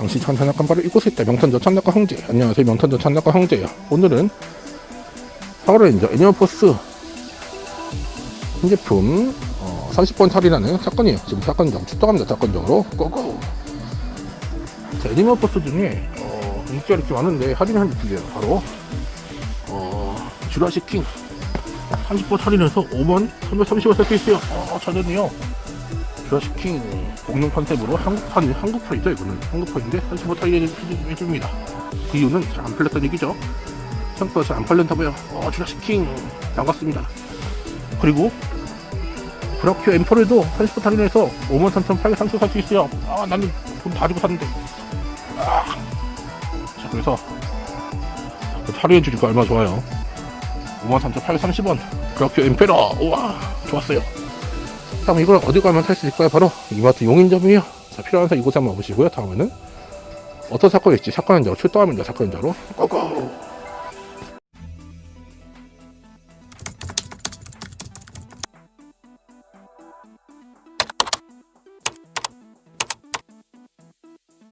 당신 천산학관 바로 이곳에 있다. 명탄저 찬학과 형제. 안녕하세요. 명탄저 찬학과 형제예요. 오늘은 파워레인저 애니멀포스 신제품 어, 30번 할인하는 사건이에요. 지금 사건정 출동합니다. 사건정으로 고고. 자, 애니멀포스 중에 어, 인기가 이렇게 많은데 할인한 제품이에요. 바로 어, 주라시 킹 30번 할인해서 5만 330원 살수 있어요. 어, 저는요. 주라시 킹 공룡 컨셉으로 한국판 한국판이죠 이거는 한국판인데 35 타이어 해줍니다. 그 이유는 잘 안 팔렸다는 얘기죠. 생각보다 잘 안 팔렸다고요. 어, 주라시 킹 반갑습니다. 그리고 브라큐 엠퍼를도 30% 할인해서 53,830원 살수 있어요. 아 나는 돈 다 주고 샀는데. 아. 자 그래서 할인해 주니까 얼마나 좋아요. 53,830원 브라큐 엠페러 우와 좋았어요. 다음 이걸 어디 가면 살 수 있을까요? 바로 이마트 용인점이에요. 자 필요한 사람 이곳에 한번 오시고요. 다음에는 어떤 사건이 있지? 사건 현장으로 출동합니다. 사건 현장으로 고고